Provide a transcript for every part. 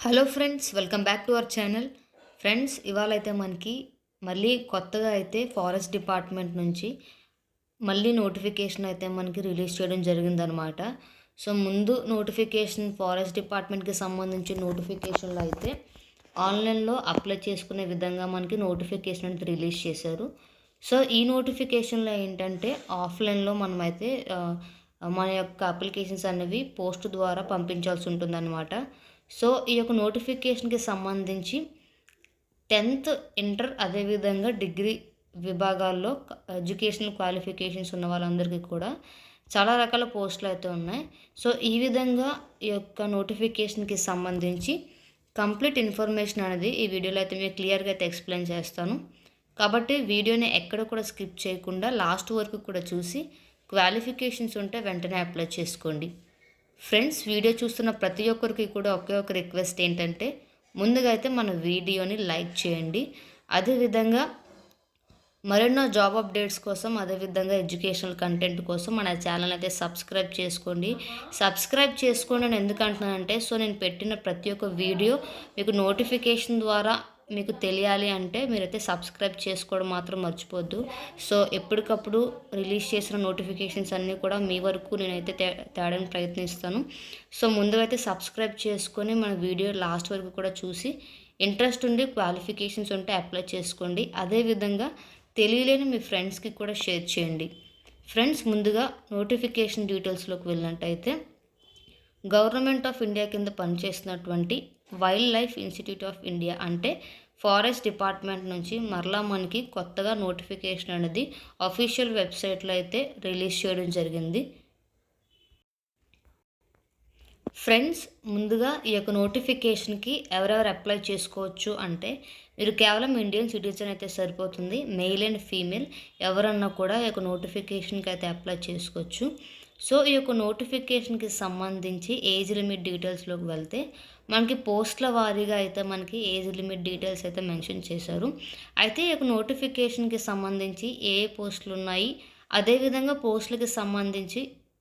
Hello friends welcome back to our channel. Friends ఇవాళ అయితే మనకి మళ్ళీ కొత్తగా అయితే ఫారెస్ట్ డిపార్ట్మెంట్ నుంచి మళ్ళీ నోటిఫికేషన్ అయితే మనకి రిలీజ్ చేయడం జరిగిందనమాట సో ముందు నోటిఫికేషన్ ఫారెస్ట్ డిపార్ట్మెంట్కి సంబంధించి నోటిఫికేషన్లో అయితే ఆన్లైన్లో అప్లై చేసుకునే విధంగా మనకి నోటిఫికేషన్ అనేది రిలీజ్ చేశారు. సో ఈ నోటిఫికేషన్లో ఏంటంటే ఆఫ్లైన్లో మనమైతే మన యొక్క అప్లికేషన్స్ అనేవి పోస్ట్ ద్వారా పంపించాల్సి ఉంటుందన్నమాట. సో ఈ యొక్క నోటిఫికేషన్కి సంబంధించి టెన్త్ ఇంటర్ అదేవిధంగా డిగ్రీ విభాగాల్లో ఎడ్యుకేషనల్ క్వాలిఫికేషన్స్ ఉన్న వాళ్ళందరికీ కూడా చాలా రకాల పోస్టులు అయితే ఉన్నాయి. సో ఈ విధంగా ఈ యొక్క నోటిఫికేషన్కి సంబంధించి కంప్లీట్ ఇన్ఫర్మేషన్ అనేది ఈ వీడియోలో అయితే మీకు క్లియర్గా అయితే ఎక్స్ప్లెయిన్ చేస్తాను. కాబట్టి వీడియోని ఎక్కడ కూడా స్కిప్ చేయకుండా లాస్ట్ వరకు కూడా చూసి క్వాలిఫికేషన్స్ ఉంటే వెంటనే అప్లై చేసుకోండి. ఫ్రెండ్స్ వీడియో చూస్తున్న ప్రతి ఒక్కరికి కూడా ఒకే ఒక రిక్వెస్ట్ ఏంటంటే ముందుగా అయితే మన వీడియోని లైక్ చేయండి. అదేవిధంగా మరెన్నో జాబ్ అప్డేట్స్ కోసం అదేవిధంగా ఎడ్యుకేషనల్ కంటెంట్ కోసం మన ఛానల్ అయితే సబ్స్క్రైబ్ చేసుకోండి. సబ్స్క్రైబ్ చేసుకోండి అని ఎందుకంటున్నానంటే సో నేను పెట్టిన ప్రతి ఒక్క వీడియో మీకు నోటిఫికేషన్ ద్వారా మీకు తెలియాలి అంటే మీరైతే సబ్స్క్రైబ్ చేసుకోవడం మాత్రం మర్చిపోద్దు సో ఎప్పటికప్పుడు రిలీజ్ చేసిన నోటిఫికేషన్స్ అన్నీ కూడా మీ వరకు నేనైతే తే తేడానికి ప్రయత్నిస్తాను. సో ముందుగా అయితే సబ్స్క్రైబ్ చేసుకొని మన వీడియో లాస్ట్ వరకు కూడా చూసి ఇంట్రెస్ట్ ఉండి క్వాలిఫికేషన్స్ ఉంటే అప్లై చేసుకోండి. అదేవిధంగా తెలియలేని మీ ఫ్రెండ్స్కి కూడా షేర్ చేయండి. ఫ్రెండ్స్ ముందుగా నోటిఫికేషన్ డీటెయిల్స్లోకి వెళ్ళినట్టయితే గవర్నమెంట్ ఆఫ్ ఇండియా కింద పనిచేస్తున్నటువంటి wild life institute of India అంటే ఫారెస్ట్ డిపార్ట్మెంట్ నుంచి మరలా మనకి కొత్తగా నోటిఫికేషన్ అనేది అఫీషియల్ వెబ్సైట్లో అయితే రిలీజ్ చేయడం జరిగింది. ఫ్రెండ్స్ ముందుగా ఈ యొక్క నోటిఫికేషన్కి ఎవరెవరు అప్లై చేసుకోవచ్చు అంటే మీరు కేవలం ఇండియన్ సిటిజన్ అయితే సరిపోతుంది. మెయిల్ అండ్ ఫీమేల్ ఎవరన్నా కూడా ఈ యొక్క నోటిఫికేషన్కి అయితే అప్లై చేసుకోవచ్చు. సో ఈ యొక్క నోటిఫికేషన్కి సంబంధించి ఏజ్ లిమిట్ డీటెయిల్స్లోకి వెళ్తే మనకి పోస్టుల వారీగా అయితే మనకి ఏజ్ లిమిట్ డీటెయిల్స్ అయితే మెన్షన్ చేశారు. అయితే ఈ యొక్క నోటిఫికేషన్కి సంబంధించి ఏ ఏ పోస్టులు ఉన్నాయి అదేవిధంగా పోస్టులకి సంబంధించి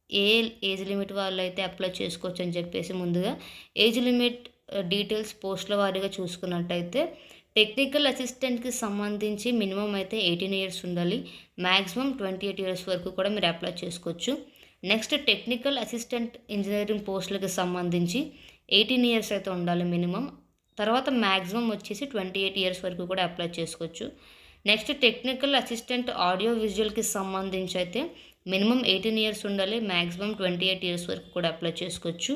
ఏ ఏజ్ లిమిట్ వాళ్ళు అయితే అప్లై చేసుకోవచ్చు అని చెప్పేసి ముందుగా ఏజ్ లిమిట్ డీటెయిల్స్ పోస్టుల వారీగా చూసుకున్నట్టయితే టెక్నికల్ అసిస్టెంట్కి సంబంధించి మినిమం అయితే ఎయిటీన్ ఇయర్స్ ఉండాలి. మ్యాక్సిమం ట్వంటీ ఎయిట్ ఇయర్స్ వరకు కూడా మీరు అప్లై చేసుకోవచ్చు. నెక్స్ట్ టెక్నికల్ అసిస్టెంట్ ఇంజనీరింగ్ పోస్టులకు సంబంధించి ఎయిటీన్ ఇయర్స్ అయితే ఉండాలి మినిమం. తర్వాత మ్యాక్సిమం వచ్చేసి ట్వంటీ ఎయిట్ ఇయర్స్ వరకు కూడా అప్లై చేసుకోవచ్చు. నెక్స్ట్ టెక్నికల్ అసిస్టెంట్ ఆడియో విజువల్కి సంబంధించి అయితే మినిమం ఎయిటీన్ ఇయర్స్ ఉండాలి మ్యాక్సిమం ట్వంటీ ఎయిట్ ఇయర్స్ వరకు కూడా అప్లై చేసుకోవచ్చు.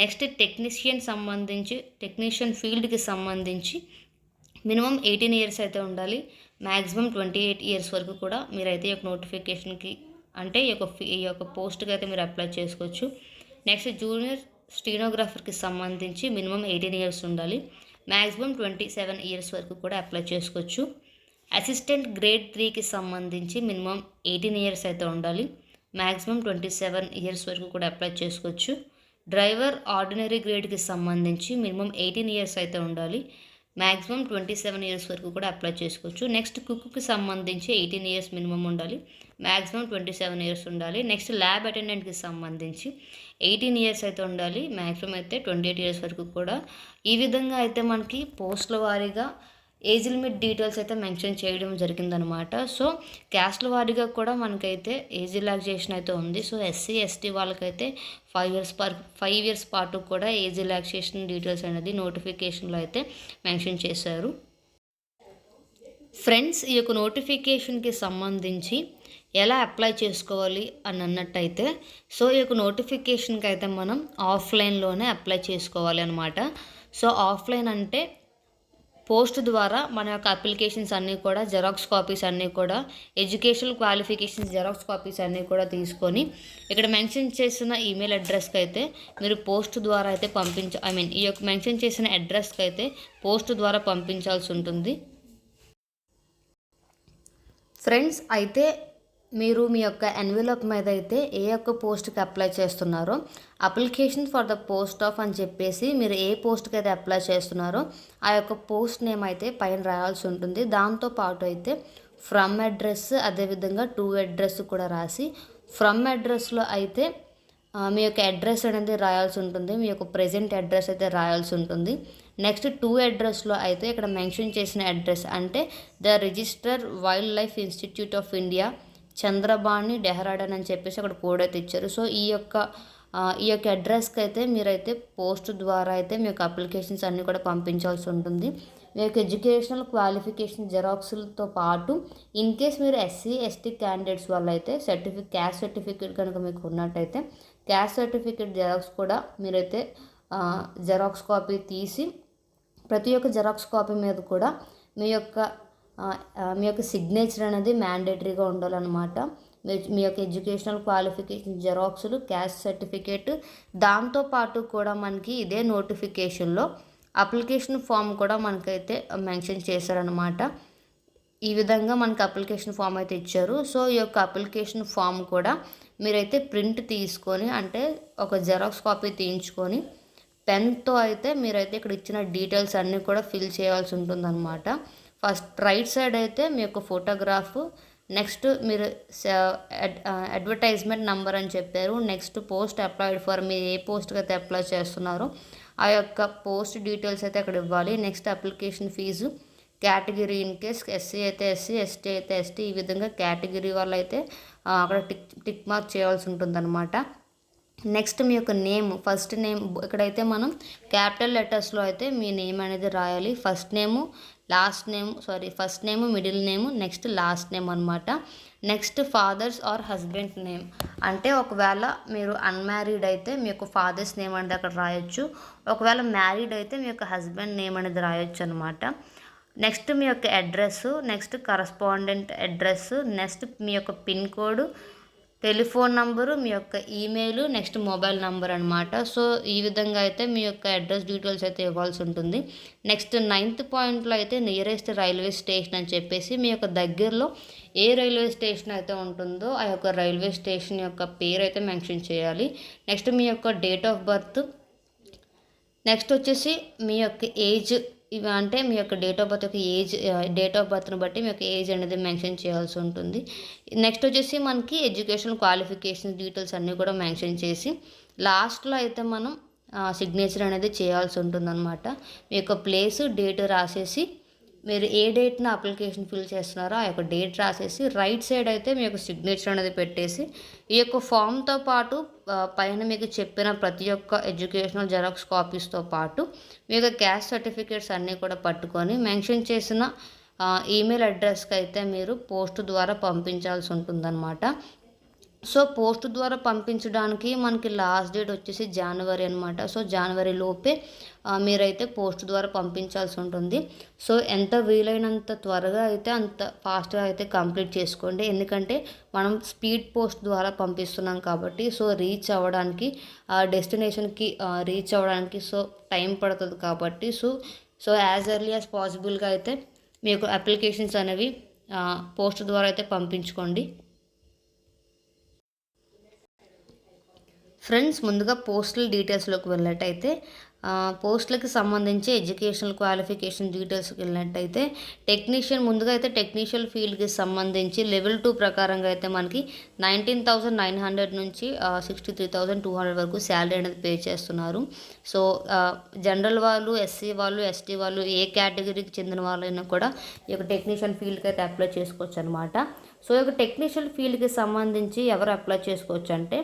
నెక్స్ట్ టెక్నీషియన్ సంబంధించి టెక్నీషియన్ ఫీల్డ్కి సంబంధించి మినిమం ఎయిటీన్ ఇయర్స్ అయితే ఉండాలి మ్యాక్సిమం ట్వంటీ ఎయిట్ ఇయర్స్ వరకు కూడా మీరైతే ఈ యొక్క నోటిఫికేషన్కి అంటే ఈ యొక్క ఈ యొక్క పోస్ట్కి అయితే మీరు అప్లై చేసుకోవచ్చు. నెక్స్ట్ జూనియర్ స్టీనోగ్రాఫర్కి సంబంధించి మినిమం ఎయిటీన్ ఇయర్స్ ఉండాలి. మ్యాక్సిమం ట్వంటీ సెవెన్ ఇయర్స్ వరకు కూడా అప్లై చేసుకోవచ్చు. అసిస్టెంట్ గ్రేడ్ త్రీకి సంబంధించి మినిమం ఎయిటీన్ ఇయర్స్ అయితే ఉండాలి. మ్యాక్సిమం ట్వంటీ సెవెన్ ఇయర్స్ వరకు కూడా అప్లై చేసుకోవచ్చు. డ్రైవర్ ఆర్డినరీ గ్రేడ్కి సంబంధించి మినిమం ఎయిటీన్ ఇయర్స్ అయితే ఉండాలి. మ్యాక్సిమం ట్వంటీ సెవెన్ ఇయర్స్ వరకు కూడా అప్లై చేసుకోవచ్చు. నెక్స్ట్ కుక్కి సంబంధించి ఎయిటీన్ ఇయర్స్ మినిమం ఉండాలి. మ్యాక్సిమం ట్వంటీ సెవెన్ ఇయర్స్ ఉండాలి. నెక్స్ట్ ల్యాబ్ అటెండెంట్కి సంబంధించి ఎయిటీన్ ఇయర్స్ అయితే ఉండాలి. మ్యాక్సిమం అయితే ట్వంటీ ఎయిట్ ఇయర్స్ వరకు కూడా. ఈ విధంగా అయితే మనకి పోస్టుల వారీగా ఏజ్ లిమిట్ డీటెయిల్స్ అయితే మెన్షన్ చేయడం జరిగిందనమాట. సో క్యాస్ట్ల వారీగా కూడా మనకైతే ఏజ్ రిలాక్సేషన్ అయితే ఉంది. సో ఎస్సీ ఎస్టీ వాళ్ళకైతే five years per five years పాటు కూడా ఏజ్ రిలాక్సేషన్ డీటెయిల్స్ అనేది నోటిఫికేషన్లో అయితే మెన్షన్ చేశారు. ఫ్రెండ్స్ ఈ యొక్క నోటిఫికేషన్కి సంబంధించి ఎలా అప్లై చేసుకోవాలి అని అన్నట్టయితే సో ఈ యొక్క నోటిఫికేషన్కి అయితే మనం ఆఫ్లైన్లోనే అప్లై చేసుకోవాలి అనమాట సో ఆఫ్లైన్ అంటే పోస్ట్ ద్వారా మన యొక్క అప్లికేషన్స్ అన్నీ కూడా జెరాక్స్ కాపీస్ అన్నీ కూడా ఎడ్యుకేషనల్ క్వాలిఫికేషన్స్ జెరాక్స్ కాపీస్ అన్నీ కూడా తీసుకొని ఇక్కడ మెన్షన్ చేసిన ఈమెయిల్ అడ్రస్కి అయితే మీరు పోస్ట్ ద్వారా అయితే పంపించ ఐ మీన్ ఈ యొక్క మెన్షన్ చేసిన అడ్రస్కి అయితే పోస్ట్ ద్వారా పంపించాల్సి ఉంటుంది. ఫ్రెండ్స్ అయితే మీరు మీ యొక్క ఎన్వెలప్ మీద అయితే ఏ యొక్క పోస్ట్కి అప్లై చేస్తున్నారో application for the post of అని చెప్పేసి మీరు ఏ పోస్ట్కి అయితే అప్లై చేస్తున్నారో ఆ యొక్క పోస్ట్ నేమ్ అయితే పైన రాయాల్సి ఉంటుంది. దాంతో పాటు అయితే ఫ్రమ్ అడ్రస్ అదేవిధంగా టు అడ్రస్ కూడా రాసి ఫ్రమ్ అడ్రస్లో అయితే మీ యొక్క అడ్రస్ అనేది రాయాల్సి ఉంటుంది. మీ యొక్క ప్రెజెంట్ అడ్రస్ అయితే రాయాల్సి ఉంటుంది. నెక్స్ట్ టూ అడ్రస్లో అయితే ఇక్కడ మెన్షన్ చేసిన అడ్రస్ అంటే the register wildlife institute of India Chandrabani Dehradun అని చెప్పేసి అక్కడ కోడ్ అయితే ఇచ్చారు. సో ఈ యొక్క ఈ యొక్క అడ్రస్కి అయితే మీరైతే పోస్ట్ ద్వారా అయితే మీ యొక్క అప్లికేషన్స్ అన్నీ కూడా పంపించాల్సి ఉంటుంది. మీ యొక్క ఎడ్యుకేషనల్ క్వాలిఫికేషన్ జెరాక్స్లతో పాటు ఇన్ కేస్ మీరు ఎస్సీ ఎస్టీ క్యాండిడేట్స్ వల్ల అయితే సర్టిఫికేట్ క్యాస్ట్ సర్టిఫికేట్ కనుక మీకు ఉన్నట్టయితే క్యాస్ట్ సర్టిఫికేట్ జెరాక్స్ కూడా మీరైతే జెరాక్స్ కాపీ తీసి ప్రతి ఒక్క జెరాక్స్ కాపీ మీద కూడా మీ యొక్క మీ యొక్క సిగ్నేచర్ అనేది మ్యాండేటరీగా ఉండాలన్నమాట. మీ యొక్క ఎడ్యుకేషనల్ క్వాలిఫికేషన్ జెరాక్స్లు క్యాస్ట్ సర్టిఫికేట్ దాంతోపాటు కూడా మనకి ఇదే నోటిఫికేషన్లో అప్లికేషన్ ఫామ్ కూడా మనకైతే మెన్షన్ చేశారనమాట ఈ విధంగా మనకి అప్లికేషన్ ఫామ్ అయితే ఇచ్చారు. సో ఈ యొక్క అప్లికేషన్ ఫామ్ కూడా మీరైతే ప్రింట్ తీసుకొని అంటే ఒక జెరాక్స్ కాపీ తీయించుకొని పెన్తో అయితే మీరైతే ఇక్కడ ఇచ్చిన డీటెయిల్స్ అన్నీ కూడా ఫిల్ చేయాల్సి ఉంటుందన్నమాట. ఫస్ట్ రైట్ సైడ్ అయితే మీ యొక్క ఫోటోగ్రాఫ్ నెక్స్ట్ మీరు అడ్వర్టైజ్మెంట్ నంబర్ అని చెప్పారు నెక్స్ట్ పోస్ట్ అప్లైడ్ ఫర్ మీరు ఏ పోస్ట్కి అయితే అప్లై చేస్తున్నారో ఆ యొక్క పోస్ట్ డీటెయిల్స్ అయితే అక్కడ ఇవ్వాలి. Next application fee category in case SC అయితే ఎస్సీ ఎస్టీ అయితే ఎస్టీ ఈ విధంగా కేటగిరీ వాళ్ళు అయితే అక్కడ టిక్ టిక్ మార్క్ చేయాల్సి ఉంటుందన్నమాట. నెక్స్ట్ మీ యొక్క నేమ్ ఫస్ట్ నేమ్ ఇక్కడైతే మనం క్యాపిటల్ లెటర్స్లో అయితే మీ నేమ్ అనేది రాయాలి. First name last name sorry first name middle name next last name అనమాట next father's or husband name. అంటే ఒకవేళ మీరు అన్మ్యారీడ్ అయితే మీ యొక్క ఫాదర్స్ నేమ్ అనేది అక్కడ రాయొచ్చు. ఒకవేళ మ్యారీడ్ అయితే మీ యొక్క హస్బెండ్ నేమ్ అనేది రాయొచ్చు అనమాట నెక్స్ట్ మీ యొక్క address next correspondent address next మీ యొక్క పిన్ కోడ్ టెలిఫోన్ నంబరు మీ యొక్క ఈమెయిల్ నెక్స్ట్ మొబైల్ నంబర్ అనమాట సో ఈ విధంగా అయితే మీ యొక్క అడ్రస్ డీటెయిల్స్ అయితే ఇవ్వాల్సి ఉంటుంది. నెక్స్ట్ నైన్త్ పాయింట్లో అయితే నియరెస్ట్ రైల్వే స్టేషన్ అని చెప్పేసి మీ యొక్క దగ్గరలో ఏ రైల్వే స్టేషన్ అయితే ఉంటుందో ఆ యొక్క రైల్వే స్టేషన్ యొక్క పేరు అయితే మెన్షన్ చేయాలి. నెక్స్ట్ మీ యొక్క డేట్ ఆఫ్ బర్త్. నెక్స్ట్ వచ్చేసి మీ యొక్క ఏజ్ ఇవి అంటే మీ యొక్క డేట్ ఆఫ్ బర్త్ యొక్క ఏజ్ డేట్ ఆఫ్ బర్త్ని బట్టి మీ యొక్క ఏజ్ అనేది మెన్షన్ చేయాల్సి ఉంటుంది. నెక్స్ట్ వచ్చేసి మనకి ఎడ్యుకేషన్ క్వాలిఫికేషన్ డీటెయిల్స్ అన్నీ కూడా మెన్షన్ చేసి లాస్ట్లో అయితే మనం సిగ్నేచర్ అనేది చేయాల్సి ఉంటుందన్నమాట. మీ యొక్క ప్లేస్ డేట్ రాసేసి మీరు ఏ డేట్న అప్లికేషన్ ఫిల్ చేస్తున్నారో ఆ యొక్క డేట్ రాసేసి రైట్ సైడ్ అయితే మీ యొక్క సిగ్నేచర్ అనేది పెట్టేసి ఈ యొక్క ఫామ్తో పాటు పైన మీకు చెప్పిన ప్రతి ఒక్క ఎడ్యుకేషనల్ జెరాక్స్ కాపీస్తో పాటు మీ యొక్క క్యాస్ట్ సర్టిఫికేట్స్ అన్నీ కూడా పట్టుకొని మెన్షన్ చేసిన ఈమెయిల్ అడ్రస్కి అయితే మీరు పోస్ట్ ద్వారా పంపించాల్సి ఉంటుందన్నమాట. సో పోస్ట్ ద్వారా పంపించడానికి మనకి లాస్ట్ డేట్ వచ్చేసి జనవరి అనమాట సో జనవరి లోపే మీరైతే పోస్ట్ ద్వారా పంపించాల్సి ఉంటుంది. సో ఎంత వీలైనంత త్వరగా అయితే అంత ఫాస్ట్గా అయితే కంప్లీట్ చేసుకోండి. ఎందుకంటే మనం స్పీడ్ పోస్ట్ ద్వారా పంపిస్తున్నాం కాబట్టి సో రీచ్ అవ్వడానికి ఆ డెస్టినేషన్కి రీచ్ అవ్వడానికి సో టైం పడుతుంది కాబట్టి so so as early as పాసిబుల్గా అయితే మీకు అప్లికేషన్స్ అనేవి పోస్ట్ ద్వారా అయితే పంపించుకోండి. ఫ్రెండ్స్ ముందుగా పోస్టల్ డీటెయిల్స్లోకి వెళ్ళినట్టయితే ఆ, పోస్టులకి సంబంధించి ఎడ్యుకేషనల్ క్వాలిఫికేషన్ డీటెయిల్స్కి వెళ్ళినట్టయితే టెక్నీషియన్ ముందుగా అయితే టెక్నీషియల్ ఫీల్డ్కి సంబంధించి లెవెల్ టూ ప్రకారంగా అయితే మనకి నైన్టీన్ థౌసండ్ నైన్ హండ్రెడ్ నుంచి sixty three thousand two hundred వరకు శాలరీ అనేది పే చేస్తున్నారు. సో జనరల్ వాళ్ళు ఎస్సీ వాళ్ళు ఎస్టీ వాళ్ళు ఏ కేటగిరీకి చెందిన వాళ్ళైనా కూడా ఈ యొక్క టెక్నీషియన్ ఫీల్డ్కి అయితే అప్లై చేసుకోవచ్చు అనమాట సో ఈ యొక్క టెక్నీషియల్ ఫీల్డ్కి సంబంధించి ఎవరు అప్లై చేసుకోవచ్చు అంటే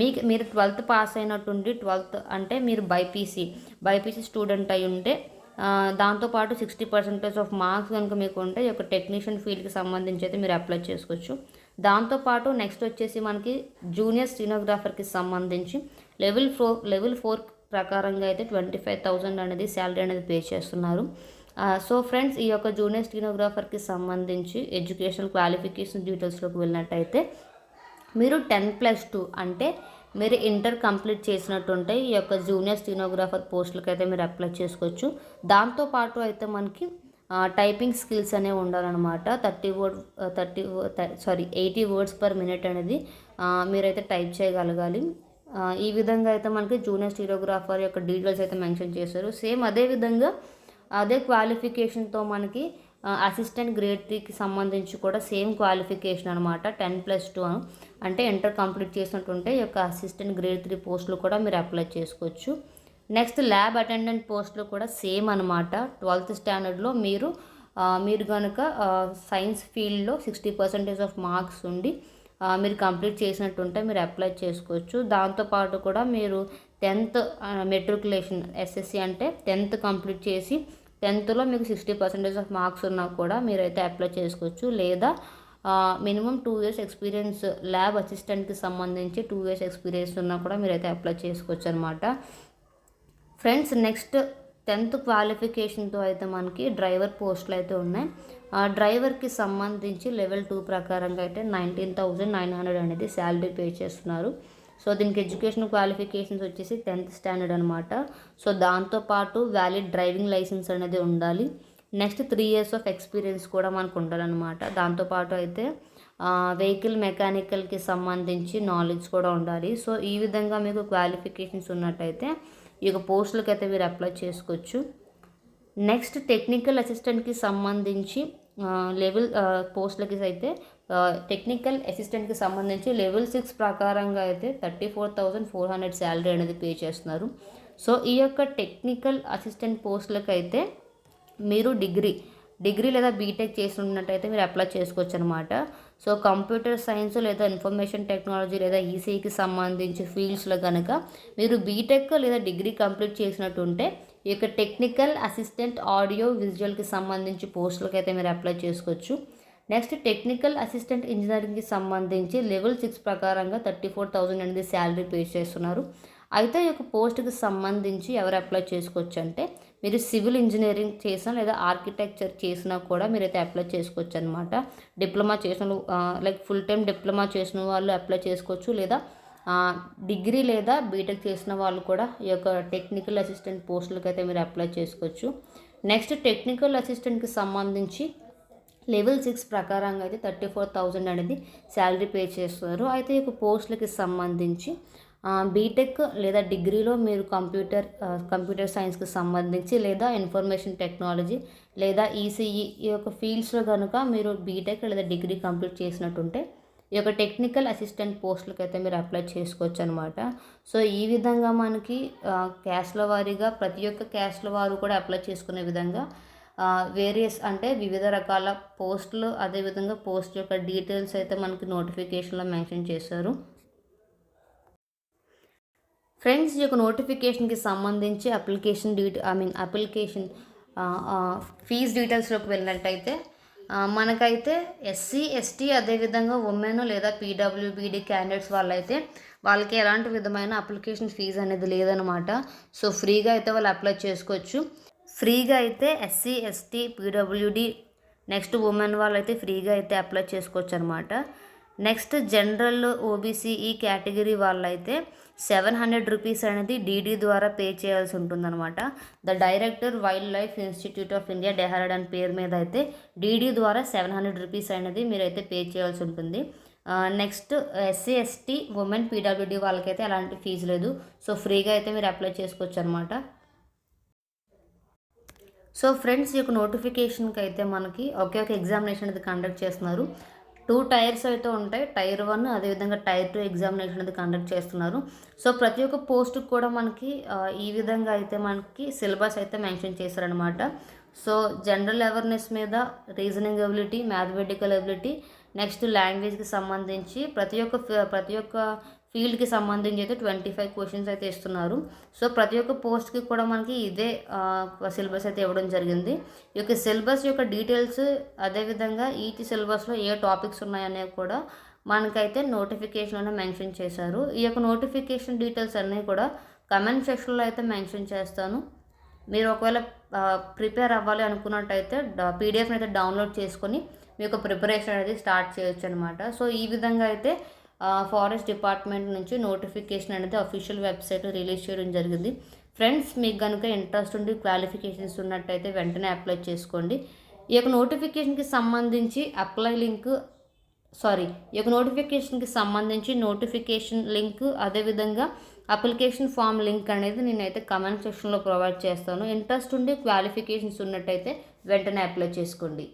మీకు మీరు ట్వెల్త్ పాస్ అయినట్టుండి ట్వెల్త్ అంటే మీరు బైపీసీ బైపీసీ స్టూడెంట్ అయి ఉంటే దాంతోపాటు సిక్స్టీ పర్సెంటేజ్ ఆఫ్ మార్క్స్ కనుక మీకు ఉంటే ఈ యొక్క టెక్నీషియన్ ఫీల్డ్కి సంబంధించి అయితే మీరు అప్లై చేసుకోవచ్చు. దాంతోపాటు నెక్స్ట్ వచ్చేసి మనకి జూనియర్ స్టీనోగ్రాఫర్కి సంబంధించి లెవెల్ ఫోర్ లెవెల్ ఫోర్ ప్రకారంగా అయితే ట్వంటీ ఫైవ్ థౌజండ్ అనేది శాలరీ అనేది పే చేస్తున్నారు. సో ఫ్రెండ్స్ ఈ యొక్క జూనియర్ స్టీనోగ్రాఫర్కి సంబంధించి ఎడ్యుకేషన్ క్వాలిఫికేషన్ డీటెయిల్స్లోకి వెళ్ళినట్టయితే మీరు టెన్ ప్లస్ టూ అంటే మీరు ఇంటర్ కంప్లీట్ చేసినట్టుంటే ఈ యొక్క జూనియర్ స్టీనోగ్రాఫర్ పోస్టులకి అయితే మీరు అప్లై చేసుకోవచ్చు. దాంతోపాటు అయితే మనకి టైపింగ్ స్కిల్స్ అనేవి ఉండాలన్నమాట. Thirty word thirty sorry eighty words per minute అనేది మీరైతే టైప్ చేయగలగాలి. ఈ విధంగా అయితే మనకి జూనియర్ స్టీరోగ్రాఫర్ యొక్క డీటెయిల్స్ అయితే మెన్షన్ చేశారు. సేమ్ అదే విధంగా అదే క్వాలిఫికేషన్తో మనకి అసిస్టెంట్ గ్రేడ్ త్రీకి సంబంధించి కూడా సేమ్ క్వాలిఫికేషన్ అనమాట టెన్ ప్లస్ టూ అంటే ఇంటర్ కంప్లీట్ చేసినట్టుంటే ఈ యొక్క అసిస్టెంట్ గ్రేడ్ త్రీ పోస్టులు కూడా మీరు అప్లై చేసుకోవచ్చు. నెక్స్ట్ ల్యాబ్ అటెండెంట్ పోస్టులు కూడా సేమ్ అనమాట ట్వెల్త్ స్టాండర్డ్లో మీరు మీరు కనుక సైన్స్ ఫీల్డ్లో సిక్స్టీ పర్సెంటేజ్ ఆఫ్ మార్క్స్ ఉండి మీరు కంప్లీట్ చేసినట్టుంటే మీరు అప్లై చేసుకోవచ్చు. దాంతోపాటు కూడా మీరు టెన్త్ మెట్రికులేషన్ ఎస్ఎస్సి అంటే టెన్త్ కంప్లీట్ చేసి టెన్త్లో మీకు సిక్స్టీ పర్సెంటేజ్ ఆఫ్ మార్క్స్ ఉన్నా కూడా మీరైతే అప్లై చేసుకోవచ్చు. లేదా minimum two years experience lab అసిస్టెంట్కి సంబంధించి టూ ఇయర్స్ ఎక్స్పీరియన్స్ ఉన్నా కూడా మీరైతే అప్లై చేసుకోవచ్చు అనమాట ఫ్రెండ్స్ నెక్స్ట్ టెన్త్ క్వాలిఫికేషన్తో అయితే మనకి డ్రైవర్ పోస్టులు అయితే ఉన్నాయి. ఆ డ్రైవర్కి సంబంధించి లెవెల్ టూ ప్రకారంగా అయితే నైన్టీన్ థౌజండ్ నైన్ హండ్రెడ్ అనేది శాలరీ పే చేస్తున్నారు. సో దీనికి ఎడ్యుకేషన్ క్వాలిఫికేషన్స్ వచ్చేసి టెన్త్ స్టాండర్డ్ అనమాట సో దాంతోపాటు వ్యాలిడ్ డ్రైవింగ్ లైసెన్స్ అనేది ఉండాలి. Next three years of experience కూడా మనకు ఉండాలన్నమాట. దాంతోపాటు అయితే వెహికల్ మెకానికల్కి సంబంధించి నాలెడ్జ్ కూడా ఉండాలి. సో ఈ విధంగా మీకు క్వాలిఫికేషన్స్ ఉన్నట్టయితే ఈ యొక్క పోస్టులకి అయితే మీరు అప్లై చేసుకోవచ్చు. నెక్స్ట్ టెక్నికల్ అసిస్టెంట్కి సంబంధించి లెవెల్ పోస్టులకి అయితే టెక్నికల్ అసిస్టెంట్కి సంబంధించి లెవెల్ సిక్స్ ప్రకారంగా అయితే thirty four thousand four hundred salary అనేది పే చేస్తున్నారు. సో ఈ యొక్క టెక్నికల్ అసిస్టెంట్ పోస్టులకు అయితే మీరు డిగ్రీ డిగ్రీ లేదా బీటెక్ చేసి ఉన్నట్టయితే మీరు అప్లై చేసుకోవచ్చు అనమాట సో కంప్యూటర్ సైన్స్ లేదా ఇన్ఫర్మేషన్ టెక్నాలజీ లేదా ఈసీకి సంబంధించి ఫీల్డ్స్లో కనుక మీరు బీటెక్ లేదా డిగ్రీ కంప్లీట్ చేసినట్టు ఉంటే ఈ యొక్క టెక్నికల్ అసిస్టెంట్ ఆడియో విజువల్కి సంబంధించి పోస్టులకు అయితే మీరు అప్లై చేసుకోవచ్చు. నెక్స్ట్ టెక్నికల్ అసిస్టెంట్ ఇంజనీరింగ్కి సంబంధించి లెవెల్ సిక్స్ ప్రకారంగా థర్టీ ఫోర్ థౌజండ్ అనేది శాలరీ పే చేస్తున్నారు. అయితే ఈ యొక్క పోస్ట్కి సంబంధించి ఎవరు అప్లై చేసుకోవచ్చు అంటే మీరు సివిల్ ఇంజనీరింగ్ చేసినా లేదా ఆర్కిటెక్చర్ చేసినా కూడా మీరైతే అప్లై చేసుకోవచ్చు అనమాట డిప్లొమా చేసిన లైక్ ఫుల్ టైం డిప్లొమా చేసిన వాళ్ళు అప్లై చేసుకోవచ్చు. లేదా డిగ్రీ లేదా బీటెక్ చేసిన వాళ్ళు కూడా ఈ యొక్క టెక్నికల్ అసిస్టెంట్ పోస్టులకైతే అయితే మీరు అప్లై చేసుకోవచ్చు. నెక్స్ట్ టెక్నికల్ అసిస్టెంట్కి సంబంధించి లెవెల్ సిక్స్ ప్రకారంగా అయితే థర్టీ ఫోర్ థౌజండ్ అనేది శాలరీ పే చేస్తున్నారు. అయితే ఈ పోస్టులకి సంబంధించి బీటెక్ లేదా డిగ్రీలో మీరు కంప్యూటర్ కంప్యూటర్ సైన్స్కి సంబంధించి లేదా ఇన్ఫర్మేషన్ టెక్నాలజీ లేదా ఈసీఈ ఈ యొక్క ఫీల్డ్స్లో కనుక మీరు బీటెక్ లేదా డిగ్రీ కంప్లీట్ చేసినట్టుంటే ఈ యొక్క టెక్నికల్ అసిస్టెంట్ పోస్టులకి అయితే మీరు అప్లై చేసుకోవచ్చు అనమాట సో ఈ విధంగా మనకి క్యాస్ట్ల వారీగా ప్రతి ఒక్క క్యాస్ట్ల వారు కూడా అప్లై చేసుకునే విధంగా వేరియస్ అంటే వివిధ రకాల పోస్టులు అదేవిధంగా పోస్ట్ యొక్క డీటెయిల్స్ అయితే మనకి నోటిఫికేషన్లో మెన్షన్ చేశారు. ఫ్రెండ్స్ ఈ యొక్క నోటిఫికేషన్కి సంబంధించి application detail I mean application fee డీటెయిల్స్లోకి వెళ్ళినట్టయితే మనకైతే ఎస్సీ ఎస్టీ అదేవిధంగా ఉమెన్ లేదా పీడబ్ల్యూబీడీ క్యాండిడేట్స్ వాళ్ళైతే వాళ్ళకి ఎలాంటి విధమైన అప్లికేషన్ ఫీజు అనేది లేదనమాట సో ఫ్రీగా అయితే వాళ్ళు అప్లై చేసుకోవచ్చు. ఫ్రీగా అయితే SC ST PWD next women వాళ్ళైతే ఫ్రీగా అయితే అప్లై చేసుకోవచ్చు అనమాట నెక్స్ట్ జనరల్ ఓబీసీ ఈ కేటగిరీ వాళ్ళైతే సెవెన్ హండ్రెడ్ రూపీస్ అనేది డీడీ ద్వారా పే చేయాల్సి ఉంటుందన్నమాట the director wildlife institute of India Dehradun పేరు మీద అయితే డీడీ ద్వారా సెవెన్ హండ్రెడ్ రూపీస్ అనేది మీరైతే పే చేయాల్సి ఉంటుంది. Next SC ST women PWD వాళ్ళకైతే అలాంటి ఫీజు లేదు. సో ఫ్రీగా అయితే మీరు అప్లై చేసుకోవచ్చు అనమాట సో ఫ్రెండ్స్ ఈ యొక్క నోటిఫికేషన్కి అయితే మనకి ఒకే ఒక ఎగ్జామినేషన్ అనేది కండక్ట్ చేస్తున్నారు. టూ టైర్స్ అయితే ఉంటాయి. టైర్ వన్ అదేవిధంగా టైర్ టూ ఎగ్జామినేషన్ అనేది కండక్ట్ చేస్తున్నారు. సో ప్రతి ఒక్క పోస్ట్కి కూడా మనకి ఈ విధంగా అయితే మనకి సిలబస్ అయితే మెన్షన్ చేశారనమాట సో జనరల్ అవేర్నెస్ మీద reasoning ability mathematical ability next లాంగ్వేజ్కి సంబంధించి ప్రతి ఒక్క ప్రతి ఒక్క ఫీల్డ్కి సంబంధించి అయితే ట్వంటీ ఫైవ్ క్వశ్చన్స్ అయితే ఇస్తున్నారు. సో ప్రతి ఒక్క పోస్ట్కి కూడా మనకి ఇదే సిలబస్ అయితే ఇవ్వడం జరిగింది. ఈ యొక్క సిలబస్ యొక్క డీటెయిల్స్ అదేవిధంగా ఈచ్ సిలబస్లో ఏ టాపిక్స్ ఉన్నాయనేవి కూడా మనకైతే నోటిఫికేషన్లోనే మెన్షన్ చేశారు. ఈ యొక్క నోటిఫికేషన్ డీటెయిల్స్ అన్నీ కూడా కమెంట్ సెక్షన్లో అయితే మెన్షన్ చేస్తాను. మీరు ఒకవేళ ప్రిపేర్ అవ్వాలి అనుకున్నట్టయితే పీడిఎఫ్ని అయితే డౌన్లోడ్ చేసుకొని మీ యొక్క ప్రిపరేషన్ అనేది స్టార్ట్ చేయొచ్చు అనమాట సో ఈ విధంగా అయితే ఫారెస్ట్ డిపార్ట్మెంట్ నుంచి నోటిఫికేషన్ అనేది అఫీషియల్ వెబ్సైట్ రిలీజ్ చేయడం జరిగింది. ఫ్రెండ్స్ మీకు కనుక ఇంట్రెస్ట్ ఉండి క్వాలిఫికేషన్స్ ఉన్నట్టయితే వెంటనే అప్లై చేసుకోండి. ఈ యొక్క నోటిఫికేషన్కి సంబంధించి అప్లై లింక్ సారీ ఈ యొక్క నోటిఫికేషన్కి సంబంధించి నోటిఫికేషన్ లింక్ అదేవిధంగా అప్లికేషన్ ఫామ్ లింక్ అనేది నేనైతే కమెంట్ సెక్షన్లో ప్రొవైడ్ చేస్తాను. ఇంట్రెస్ట్ ఉండి క్వాలిఫికేషన్స్ ఉన్నట్టయితే వెంటనే అప్లై చేసుకోండి.